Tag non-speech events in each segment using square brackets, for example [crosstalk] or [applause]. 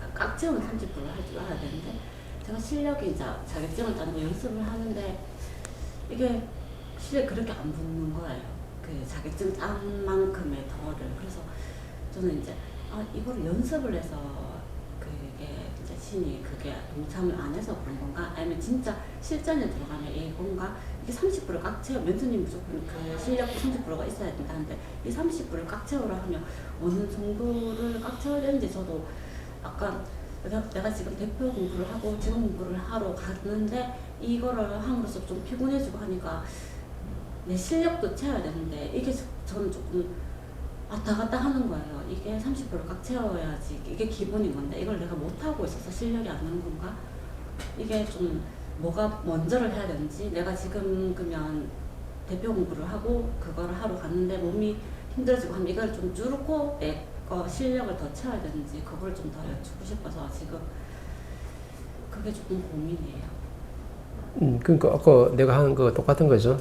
줄 알아야 되니까 깍지는 30%할 줄 알아야 되는데 제가 실력이 이제 자격증을 거 연습을 하는데 이게 실력 그렇게 안 붙는 거예요. 그 자격증 딴 만큼의 덜을 그래서 저는 이제 아 이거를 연습을 해서 그게 이제 신이 그게 동참을 안 해서 그런 건가? 아니면 진짜 실전에 들어가면 이건가? 이게 30%깍 채워 멘토님 무조건 그 실력 30%가 있어야 된다는데 이 30%를 깍 채우라 하면 어느 정도를 깍 채워야 되는지 저도 약간 내가, 지금 대표 공부를 하고 직원 공부를 하러 갔는데 이거를 함으로써 좀 피곤해지고 하니까 내 실력도 채워야 되는데 이게 저- 저는 조금 왔다 갔다 하는 거예요. 이게 30%깍 채워야지 이게 기본인 건데 이걸 내가 못 하고 있어서 실력이 안 나는 건가? 이게 좀 뭐가 먼저를 해야 되는지 내가 지금 그러면 대표 공부를 하고 그거를 하러 갔는데 몸이 힘들어지고 하면 이걸 좀 줄고 내 거 실력을 더 채워야 되는지 그걸 좀 더 여쭙고 싶어서 지금 그게 조금 고민이에요. 음, 그러니까 아까 내가 하는 거 똑같은 거죠.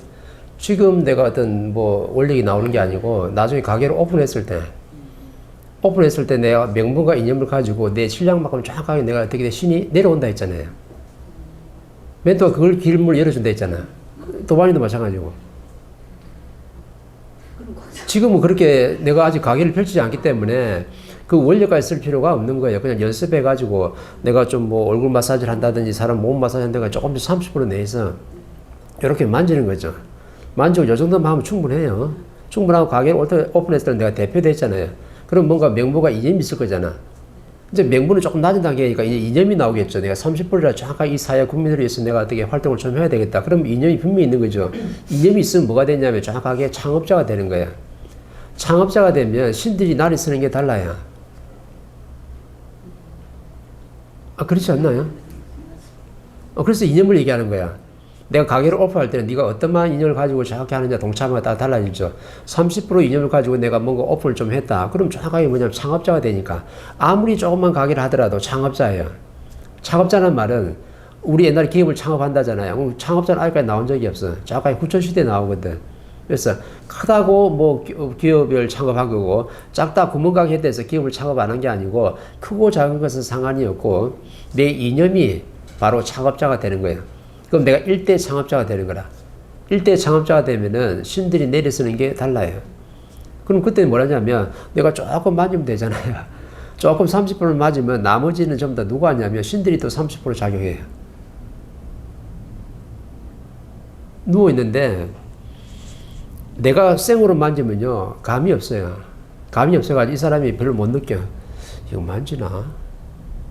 지금 내가 어떤 뭐 원칙이 나오는 게 아니고 나중에 가게를 오픈했을 때 오픈했을 때 내가 명분과 이념을 가지고 내 실력만큼 정확하게 내가 어떻게 돼 신이 내려온다 했잖아요. 멘토가 그걸 길을 열어준다 했잖아. 도반이도 마찬가지고. 지금은 그렇게 내가 아직 가게를 펼치지 않기 때문에 그 원료까지 쓸 필요가 없는 거예요. 그냥 연습해가지고 내가 좀 뭐 얼굴 마사지를 한다든지 사람 몸 마사지 한다가 조금씩 30% 내에서 이렇게 만지는 거죠. 만지고 요 정도만 하면 충분해요. 충분하고 가게를 오픈- 오픈했을 때 내가 대표됐잖아요. 그럼 뭔가 명부가 이념이 있을 거잖아. 이제 명분은 조금 낮은 단계니까 이제 이념이 나오겠죠. 내가 30%라 정확하게 이 사회 국민들을 위해서 내가 어떻게 활동을 좀 해야 되겠다. 그럼 이념이 분명히 있는 거죠. 이념이 있으면 뭐가 되냐면 정확하게 창업자가 되는 거야. 창업자가 되면 신들이 날이 쓰는 게 달라요. 아, 그렇지 않나요? 어, 그래서 이념을 얘기하는 거야. 내가 가게를 오픈할 때는 네가 어떠한 이념을 가지고 정확히 하느냐 동참하에 따라 달라지죠. 30% 이념을 가지고 내가 뭔가 오픈을 좀 했다. 그럼 정확하게 뭐냐면 창업자가 되니까 아무리 조금만 가게를 하더라도 창업자예요. 창업자는 말은 우리 옛날에 기업을 창업한다잖아요. 창업자는 아직까지 나온 적이 없어. 정확하게 구천시대에 나오거든. 그래서 크다고 뭐 기- 기업을 창업한 거고 작다 구멍가게 했대서 기업을 창업 안 한 게 아니고 크고 작은 것은 상관이 없고 내 이념이 바로 창업자가 되는 거예요. 그럼 내가 일대 창업자가 되는 거라. 일대 창업자가 되면은 신들이 내려 쓰는 게 달라요. 그럼 그때 는 뭐라냐면 내가 조금 맞으면 되잖아요. [laughs] 조금 30% 맞으면 나머지는 전부 다 누가 하냐면 신들이 또 30% 작용해요. 누워 있는데 내가 생으로 만지면요 감이 없어요. 감이 없어가지고 이 사람이 별로 못 느껴. 이거 만지나?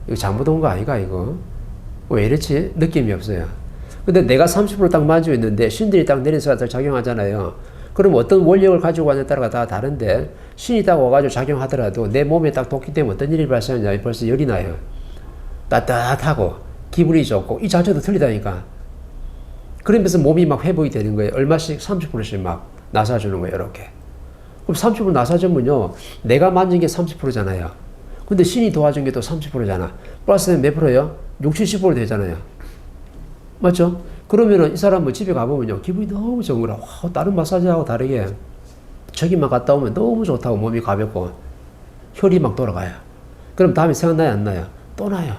이거 잘못 온 거 아이가 이거? 왜 이렇지? 느낌이 없어요. 근데 내가 30%딱 만지고 있는데 신들이 딱 내려서 작용하잖아요. 그럼 어떤 원력을 가지고 왔냐에 따라 다 다른데 신이 딱 와가지고 작용하더라도 내 몸에 딱 돋기 때문에 어떤 일이 발생하냐 벌써 열이 나요. 따뜻하고 기분이 좋고 이 자체도 틀리다니까. 그러면서 몸이 막 회복이 되는 거예요. 얼마씩 30%씩 막 나사주는 거예요. 이렇게. 그럼 30% 나사주면요. 내가 만진 게 30%잖아요. 근데 신이 도와준 게 또 30%잖아. 플러스는 몇 프로요? 60, 70% 되잖아요. 맞죠? 그러면은 이 사람 뭐 집에 가보면요. 기분이 너무 좋은 거라. 와, 다른 마사지하고 다르게. 저기만 갔다 오면 너무 좋다고 몸이 가볍고 혈이 막 돌아가요. 그럼 다음에 생각나요? 안 나요? 또 나요.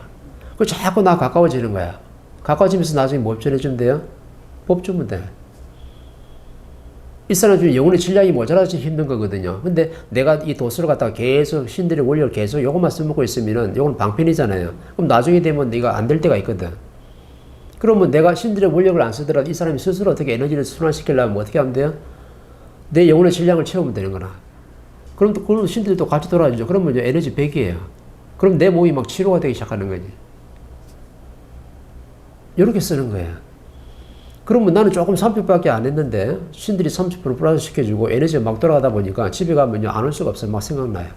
그 자꾸 나 가까워지는 거야. 가까워지면서 나중에 뭐 전해주면 돼요? 법 주면 돼. 이 사람 중에 영혼의 질량이 모자라서 힘든 거거든요. 근데 내가 이 도수를 갖다가 계속 신들의 원리를 계속 요것만 써먹고 있으면은 요건 방편이잖아요. 그럼 나중에 되면 네가 안 될 때가 있거든. 그러면 내가 신들의 원력을 안 쓰더라도 이 사람이 스스로 어떻게 에너지를 순환시키려면 뭐 어떻게 하면 돼요? 내 영혼의 질량을 채우면 되는 거나. 그럼 또, 그럼 신들이 또 같이 돌아가죠. 그러면 이제 에너지 100이에요. 그럼 내 몸이 막 치료가 되기 시작하는 거지. 이렇게 쓰는 거예요. 그러면 나는 조금 30%밖에 안 했는데 신들이 30% 플러스 시켜주고 에너지가 막 돌아가다 보니까 집에 가면요 안 올 수가 없어요. 막 생각나요.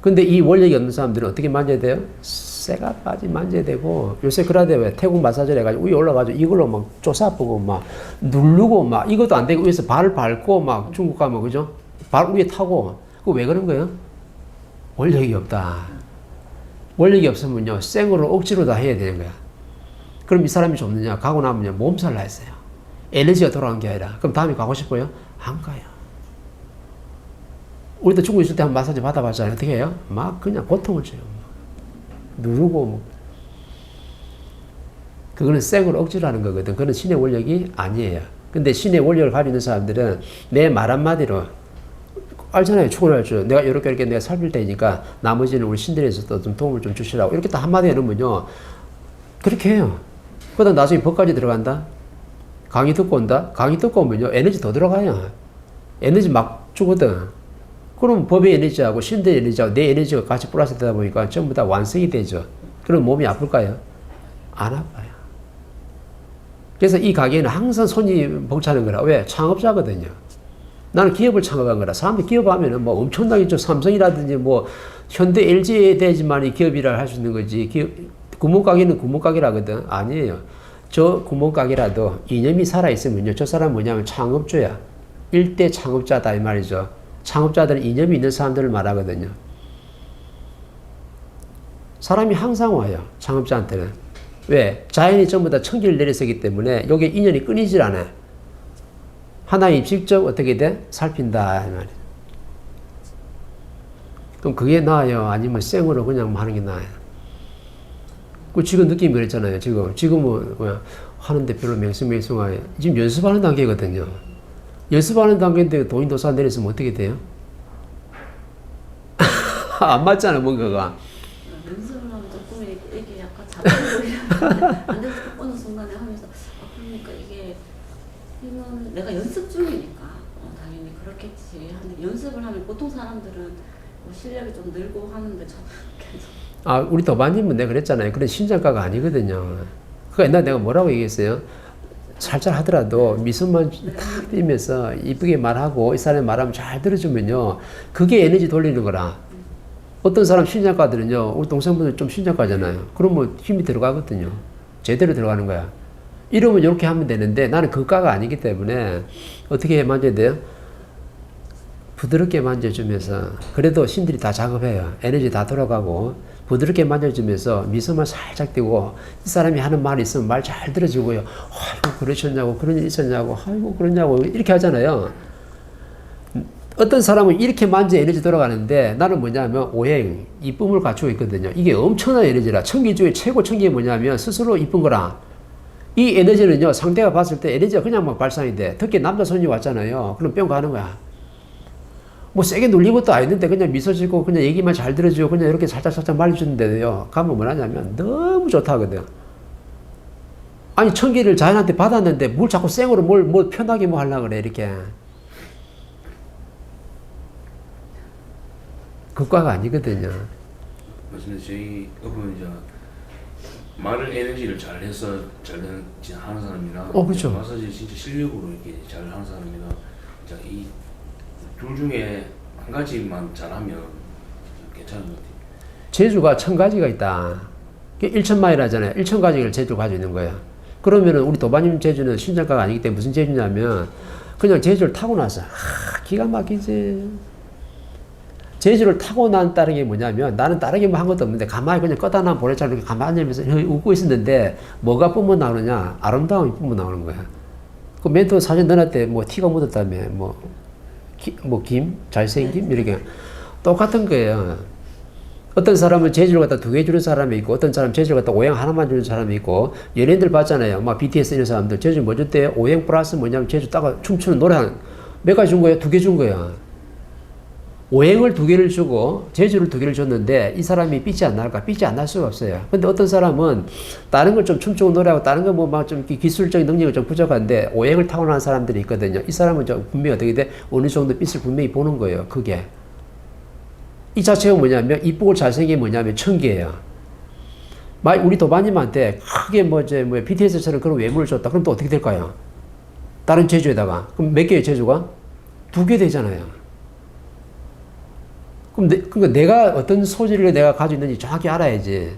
근데 이 원력이 없는 사람들은 어떻게 만져야 돼요? 쇠가까지 만져야 되고 요새 그러대 왜 태국 마사지를 해가지고 위에 올라가지고 이걸로 막 쪼사보고 막 누르고 막 이것도 안 되고 위에서 발 밟고 막 중국 가면 그죠? 발 위에 타고 그거 왜 그런 거예요? 원력이 없다. 원력이 없으면요, 생으로 억지로 다 해야 되는 거야. 그럼 이 사람이 좋느냐? 가고 나면요, 몸살 나 있어요. 에너지가 돌아온 게 아니라. 그럼 다음에 가고 싶어요? 안 가요. 우리도 죽고 있을 때 한 마사지 받아봤잖아요. 어떻게 해요? 막 그냥 고통을 줘요. 누르고. 뭐. 그거는 생으로 억지로 하는 거거든. 그거는 신의 원력이 아니에요. 근데 신의 원력을 가지고 있는 사람들은 내 말 한마디로 알잖아요. 축원할 줄. 내가 이렇게 이렇게 내가 살필 테니까 나머지는 우리 신들에서도 좀 도움을 좀 주시라고. 이렇게 딱 한마디 해놓으면요. 그렇게 해요. 그러다 나중에 법까지 들어간다. 강의 듣고 온다. 강의 듣고 오면요. 에너지 더 들어가요. 에너지 막 주거든. 그럼 법의 에너지하고 신들의 에너지하고 내 에너지가 같이 플러스 되다 보니까 전부 다 완성이 되죠. 그럼 몸이 아플까요? 안 아파요. 그래서 이 가게는 항상 손이 벅차는 거라. 왜? 창업자거든요. 나는 기업을 창업한 거라. 사람들이 기업하면은 뭐 엄청나게 저 삼성이라든지 뭐 현대 LG에 대지만 이 기업이라 할 수 있는 거지. 기업, 구멍가게는 구멍가게라거든. 아니에요. 저 구멍가게라도 이념이 살아있으면요. 저 사람 뭐냐면 창업주야. 일대 창업자다 이 말이죠. 창업자들은 이념이 있는 사람들을 말하거든요. 사람이 항상 와요. 창업자한테는. 왜? 자연이 전부 다 천기를 내려서기 때문에 여기 인연이 끊이질 않아요. 하나님 직접 어떻게 돼? 살핀다. 이 말이에요. 그럼 그게 나아요? 아니면 생으로 그냥 하는 게 나아요? 그 지금 느낌이 그랬잖아요. 지금. 지금은 뭐야. 하는데 별로 맹성맹성하게. 지금 연습하는 단계거든요. 연습하는 단계인데 도인 도사 내렸으면 어떻게 돼요? [laughs] 안 맞잖아, 뭔가가. 연습을 하면 조금 이게 약간 안 돼서 어느 순간에 하면서 아 그러니까 이게 이건 내가 연습 중이니까 어, 당연히 그렇겠지 하는데 연습을 하면 보통 사람들은 뭐 실력이 좀 늘고 하는데 저는 [laughs] 계속 아, 우리 도반님은 내가 그랬잖아요. 그런 신장가가 아니거든요. 그 옛날 내가 뭐라고 얘기했어요? 살짝 하더라도 미소만 탁 띄면서 이쁘게 말하고 이 사람이 말하면 잘 들어주면요. 그게 에너지 돌리는 거라. 어떤 사람 신장가들은요. 우리 동생분들 좀 신장가잖아요. 그러면 힘이 들어가거든요. 제대로 들어가는 거야. 이러면 이렇게 하면 되는데 나는 그 과가 아니기 때문에 어떻게 만져야 돼요? 부드럽게 만져주면서 그래도 신들이 다 작업해요. 에너지 다 돌아가고 부드럽게 만져주면서 미소만 살짝 띄고 이 사람이 하는 말이 있으면 말 잘 들어주고요. 아이고 그러셨냐고 그런 일 있었냐고 아이고 그러냐고 이렇게 하잖아요. 어떤 사람은 이렇게 만져 에너지 돌아가는데 나는 뭐냐면 오행, 이쁨을 갖추고 있거든요. 이게 엄청난 에너지라 중에 최고 천기가 뭐냐면 스스로 이쁜 거라. 이 에너지는요 상대가 봤을 때 에너지가 그냥 막 발산이 돼. 특히 남자 손이 왔잖아요. 그럼 뿅 가는 거야. 뭐 세게 놀린 것도 아닌데 그냥 미소 짓고 그냥 얘기만 잘 들어주고 그냥 이렇게 살짝 살짝 말해주는데도요. 가면 뭐하냐면 너무 좋다거든. 아니 천기를 자연한테 받았는데 뭘 자꾸 생으로 뭘, 뭘 편하게 뭐 하려고 그래 이렇게. 그과가 아니거든요. 맞습니다. 저희 어머니 이제 말을 에너지를 잘 해서 잘 하는 사람이나 어, 그쵸. 마사지 진짜 실력으로 이렇게 잘 하는 사람이나 이 둘 중에 한 가지만 잘하면 괜찮은 것 같아요. 제주가 천 가지가 있다. 1천 마일 하잖아요. 1천 가지를 제주가 가지고 있는 거야. 그러면은 우리 도바님 제주는 신장가가 아니기 때문에 무슨 제주냐면 그냥 제주를 타고 나서 하, 기가 막히지. 제주를 타고 난 다른 게 뭐냐면 나는 다른 게 뭐 한 것도 없는데 가만히 그냥 놔 보내처럼 이렇게 가만히 앉으면서 웃고 있었는데 뭐가 뿜어 나오느냐 아름다움이 뿜어 나오는 거야. 그 멘토 사진 넣어놨대 뭐 티가 묻었다며 뭐, 뭐 김 잘생김 이렇게 똑같은 거예요. 어떤 사람은 재주를 갖다 두 개 주는 사람이 있고 어떤 사람은 재주를 갖다 오행 하나만 주는 사람이 있고 연예인들 봤잖아요. 막 BTS 이런 사람들 재주 뭐 줬대요? 오행 플러스 뭐냐면 재주 따가 춤추는 노래 한몇 가지 준 거예요? 두 개 준 거야. 오행을 두 개를 주고 재주를 두 개를 줬는데 이 사람이 삐지 안 날까? 삐지 안 날 수가 없어요. 근데 어떤 사람은 다른 걸 좀 춤추고 노래하고 다른 거 뭐 막 좀 기술적인 능력이 좀 부족한데 오행을 타고난 사람들이 있거든요. 이 사람은 좀 분명히 어떻게 돼? 어느 정도 삐을 분명히 보는 거예요. 그게. 이 자체가 뭐냐면 이쁘고 잘생긴 게 뭐냐면 천기예요. 막 우리 도반님한테 크게 뭐 이제 뭐 BTS처럼 그런 외모를 줬다. 그럼 또 어떻게 될까요? 다른 제주에다가 그럼 몇 개의 제주가 두 개 되잖아요. 그럼 내, 그러니까 내가 어떤 소질을 내가 가지고 있는지 정확히 알아야지.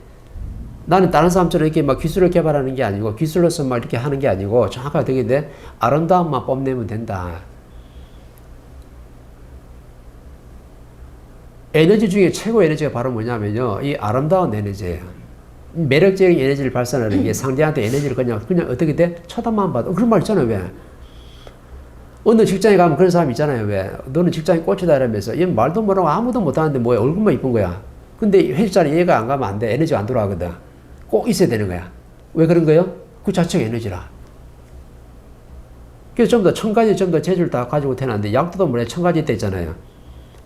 나는 다른 사람처럼 이렇게 막 기술을 개발하는 게 아니고 기술로서 막 이렇게 하는 게 아니고 정확하게 어떻게 돼? 아름다움만 뽐내면 된다. 에너지 중에 최고 에너지가 바로 뭐냐면요. 이 아름다운 에너지예요. 매력적인 에너지를 발산하는 게 상대한테 에너지를 그냥, 그냥 어떻게 돼? 쳐다만 봐도. 그런 말 있잖아요, 왜? 어느 직장에 가면 그런 사람 있잖아요, 왜? 너는 직장에 꽂히다 이러면서, 얘 말도 못하고 아무도 못하는데 뭐야, 얼굴만 이쁜 거야. 근데 자리 얘가 안 가면 안 돼. 에너지가 안 돌아가거든. 꼭 있어야 되는 거야. 왜 그런 거요? 그 자체가 에너지라. 그래서 전부 다천 가지 전부 다 재주를 다 가지고 태어났는데 약도도 뭐래 천 가지 때 있잖아요.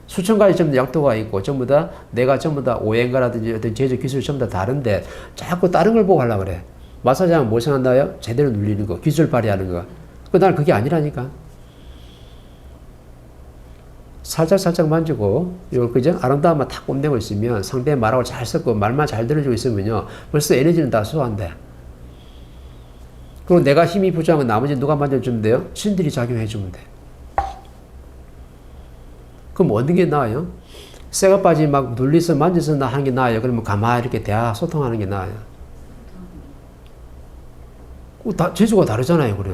수천 가지 다 약도가 있고 전부 다 내가 전부 다 오행가라든지 어떤 제조 기술 전부 다 다른데 자꾸 다른 걸 보고 하려고 그래. 마사지 하면 뭐 생각나요? 제대로 눌리는 거, 기술 발휘하는 거. 그 나는 그게 아니라니까. 살짝 살짝 만지고 요 그죠 아름다움만 탁 뽐내고 있으면 상대 말하고 잘 섞고 말만 잘 들어주고 있으면요 벌써 에너지는 다 소화한대. 그리고 내가 힘이 부족하면 나머지 누가 만져주면 돼요? 신들이 작용해주면 돼. 그럼 어느 게 나아요? 쇠가 빠지 막 눌리서 만져서 나 하는 게 나아요? 그러면 가만히 이렇게 대화 소통하는 게 나아요? 그 다, 재주가 다르잖아요, 그래.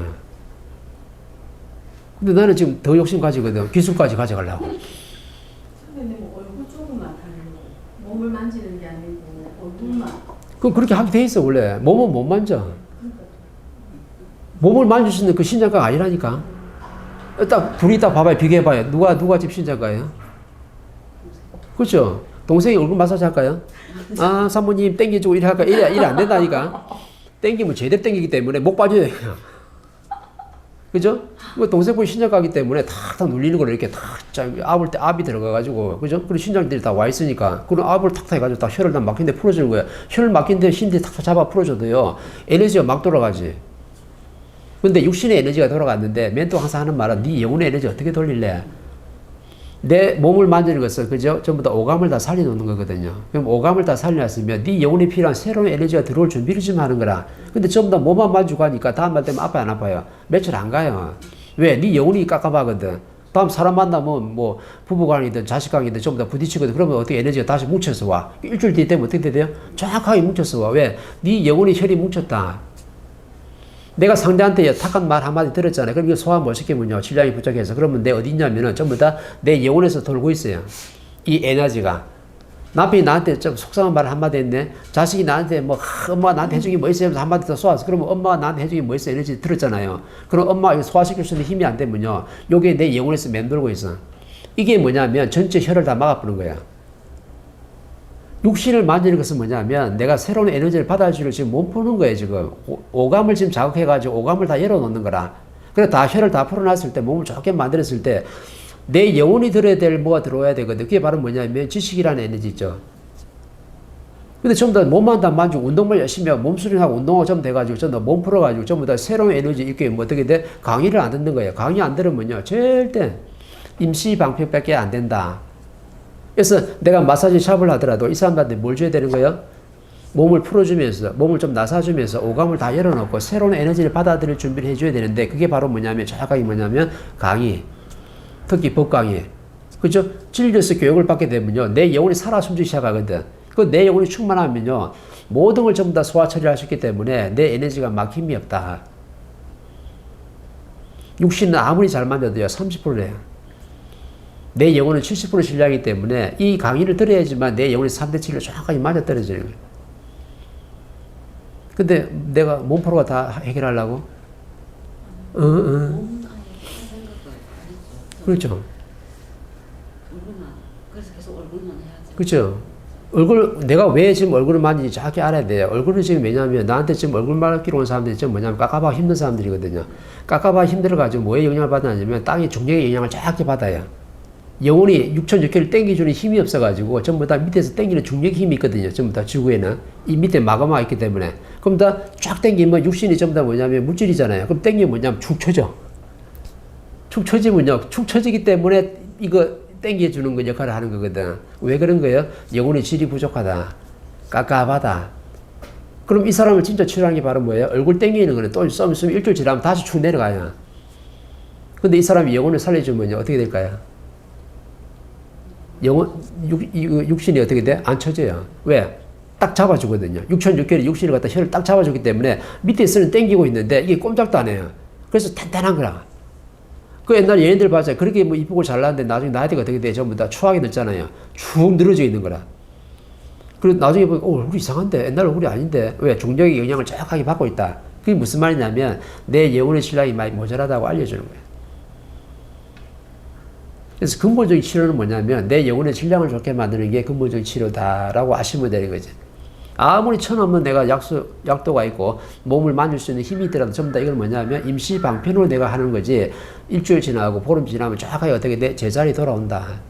근데 나는 지금 더 욕심 가지거든. 기술까지 가져가려고. 선생님 뭐 얼굴 쪽만 다른 거 몸을 만지는 게 아니고 얼굴만 그 그렇게 하게 돼 있어, 원래. 몸은 못 만져. 몸을 만질 수 있는 그 신장가가 아니라니까. 딱, 둘이 딱 봐봐요. 비교해봐요. 누가, 누가 집 신장가예요? 그렇죠? 동생이 얼굴 마사지 할까요? 아, 사모님 땡겨주고 이래 할까? 이래, 이래 안 된다니까. 땡기면 제대로 땡기기 때문에 목 빠져요. 그죠? 그 동생 보이 신장 가기 때문에 탁탁 눌리는 걸 이렇게 탁, 짜- 압을 때 압이 들어가가지고, 그죠? 그리고 신장들이 다 와 있으니까, 그런 압을 탁탁 해가지고 딱 혀를 다 막힌 데 풀어주는 거야. 혀를 막힌 데 신들이 탁탁 잡아 풀어줘도요, 에너지가 막 돌아가지. 근데 육신의 에너지가 돌아갔는데, 맨또 항상 하는 말은, 네 영혼의 에너지 어떻게 돌릴래? 내 몸을 만지는 것은 그죠? 전부 다 오감을 다 살려놓는 거거든요. 그럼 오감을 다 살려놨으면 네 영혼이 필요한 새로운 에너지가 들어올 준비를 좀 하는 거라. 근데 전부 다 몸만 만지고 하니까 다음 날 되면 아파요 안 아파요? 며칠 안 가요. 왜? 네 영혼이 깝깝하거든. 다음 사람 만나면 뭐 부부간이든 자식간이든 전부 다 부딪히거든. 그러면 어떻게 에너지가 다시 뭉쳐서 와. 일주일 뒤 되면 어떻게 돼요? 정확하게 뭉쳐서 와. 왜? 네 영혼이 혈이 뭉쳤다. 내가 상대한테 탁한 말 한마디 들었잖아요. 그럼 이거 소화 못 시키면요. 질량이 부족해서. 그러면 내 어디 있냐면은 전부 다 내 영혼에서 돌고 있어요. 이 에너지가. 남편이 나한테 좀 속상한 말 한마디 했네. 자식이 나한테 뭐, 하, 엄마가 나한테 해준 게 뭐 있어요? 하면서 한마디 더 쏘았어. 그러면 엄마가 나한테 해준 게 뭐 있어요? 에너지 들었잖아요. 그럼 엄마가 소화시킬 수 있는 힘이 안 되면요. 요게 내 영혼에서 맴돌고 있어. 이게 뭐냐면 전체 혈을 다 막아보는 거야. 육신을 만지는 것은 뭐냐면 내가 새로운 에너지를 받아주기를 지금 못 푸는 거예요 지금. 오- 오감을 지금 자극해가지고 오감을 다 열어놓는 거라. 그래 다 혈을 다 풀어놨을 때 몸을 좋게 만들었을 때 내 영혼이 들어야 될 뭐가 들어와야 되거든. 그게 바로 뭐냐면 지식이라는 에너지 있죠. 근데 전부 다 몸만 다 만지고 운동만 열심히 하고 몸수련하고 운동하고 전부 돼가지고 전부 다몸 풀어가지고 전부 다 새로운 에너지 이렇게 뭐 어떻게 돼? 강의를 안 듣는 거예요. 강의 안 들으면요 절대 임시 방편밖에 안 된다 그래서 내가 마사지 샵을 하더라도 이 사람들한테 뭘 줘야 되는 거예요? 몸을 풀어주면서 몸을 좀 나사주면서 오감을 다 열어놓고 새로운 에너지를 받아들일 준비를 해줘야 되는데 그게 바로 뭐냐면 정확하게 뭐냐면 강의. 특히 법 강의. 그죠? 진리에서 교육을 받게 되면요 내 영혼이 살아 숨쉬기 시작하거든. 그 내 영혼이 충만하면요 모든 걸 전부 다 소화 처리할 수 있기 때문에 내 에너지가 막 힘이 없다. 육신은 아무리 잘 만져도요 30%예요 내 영혼은 70% 신뢰하기 때문에 이 강의를 들어야지만 내 영혼이 3대 7로 정확하게 맞아 떨어지는 거예요. 근데 내가 몸프로가 다 해결하려고? 어, 어. 안 했죠. 그렇죠. 그렇죠. 얼굴, 내가 왜 지금 얼굴을 만지는지 정확히 알아야 돼요. 얼굴은 지금 왜냐면 나한테 지금 얼굴 말기로 온 사람들이 지금 뭐냐면 깎아봐 힘든 사람들이거든요. 깎아봐 힘들어가지고 뭐에 영향을 받느냐면 땅의 중력의 영향을 정확히 받아요. 영혼이 6,600을 땡겨주는 힘이 없어가지고 전부 다 밑에서 땡기는 중력 힘이 있거든요. 전부 다 지구에는. 이 밑에 마그마가 있기 때문에. 그럼 다 쫙 땡기면 육신이 전부 다 뭐냐면 물질이잖아요. 그럼 땡기면 뭐냐면 축 처져. 축 처지면요. 축 처지기 때문에 이거 땡겨주는 거 역할을 하는 거거든. 왜 그런 거예요? 영혼의 질이 부족하다. 깝깝하다. 그럼 이 사람을 진짜 치료하는 게 바로 뭐예요? 얼굴 땡기는 거는 또 썸 있으면 일주일 지나면 다시 축 내려가요. 근데 이 사람이 영혼을 살려주면 어떻게 될까요? 영혼, 육, 이- 그 육신이 어떻게 돼? 안 쳐져요. 왜? 딱 잡아주거든요. 6,600이 육신을 갖다 혀를 딱 잡아주기 때문에 밑에 있는 땡기고 있는데 이게 꼼짝도 안 해요. 그래서 탄탄한 거라. 그 옛날 연예인들 봤잖아요. 그렇게 뭐 이쁘고 잘났는데 나중에 나이대가 어떻게 돼? 전부 다 추하게 늙잖아요. 축 늘어져 있는 거라. 그리고 나중에 보니까, 어, 얼굴이 이상한데? 옛날 얼굴이 아닌데? 왜? 중력의 영향을 정확하게 받고 있다. 그게 무슨 말이냐면, 내 영혼의 신랑이 많이 모자라다고 알려주는 거예요. 그래서 근본적인 치료는 뭐냐면, 내 영혼의 질량을 좋게 만드는 게 근본적인 치료다라고 아시면 되는 거지. 아무리 천없는 내가 약수, 약도가 있고 몸을 만질 수 있는 힘이 있더라도 전부 다 이건 뭐냐면 임시 방편으로 내가 하는 거지 일주일 지나고 보름 지나면 정확하게 어떻게 내 제자리 돌아온다.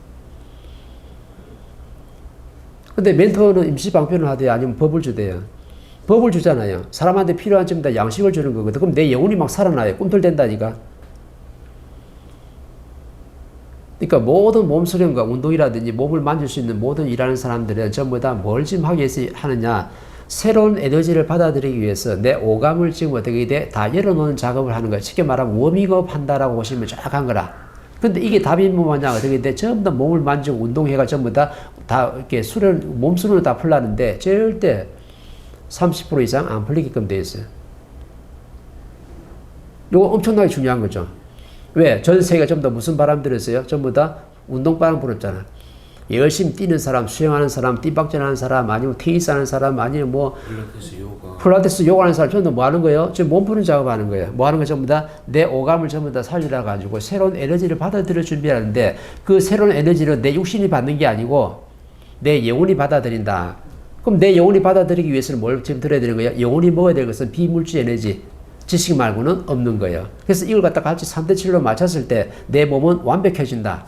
근데 멘토는 임시 방편을 하대요 아니면 법을 주대요. 법을 주잖아요. 사람한테 필요한 점다 양식을 주는 거거든. 그럼 내 영혼이 막 살아나요. 꿈틀댄다니까. 그러니까 모든 몸 수련과 운동이라든지 몸을 만질 수 있는 모든 일하는 사람들은 전부 다 뭘 지금 하느냐 새로운 에너지를 받아들이기 위해서 내 오감을 지금 어떻게 돼? 다 열어놓는 작업을 하는 거야. 쉽게 말하면 워밍업 한다라고 보시면 정확한 거라. 근데 이게 답이 뭐냐? 어떻게 돼? 전부 다 몸을 만지고 운동해가 전부 다, 다 이렇게 수련, 몸 수련을 다 풀라는데 절대 30% 이상 안 풀리게끔 돼 있어요. 요거 엄청나게 중요한 거죠. 왜? 전 세계가 전부 다 무슨 바람 들었어요? 전부 다 운동바람 불었잖아. 열심히 뛰는 사람, 수영하는 사람, 띠박질하는 사람, 아니면 테니스 하는 사람, 아니면 뭐 필라테스 요가 필라테스 요가 하는 사람 전부 다뭐 하는 거예요? 지금 몸 푸는 작업하는 거예요. 뭐 하는 거 전부 다 내 오감을 전부 다 살리라 가지고 새로운 에너지를 받아들여 준비하는데 그 새로운 에너지를 내 육신이 받는 게 아니고 내 영혼이 받아들인다. 그럼 내 영혼이 받아들이기 위해서는 뭘 지금 들어야 되는 거예요? 영혼이 먹어야 될 것은 비물질 에너지. 지식 말고는 없는 거예요. 그래서 이걸 갖다 같이 3대 7로 맞췄을 때 내 몸은 완벽해진다.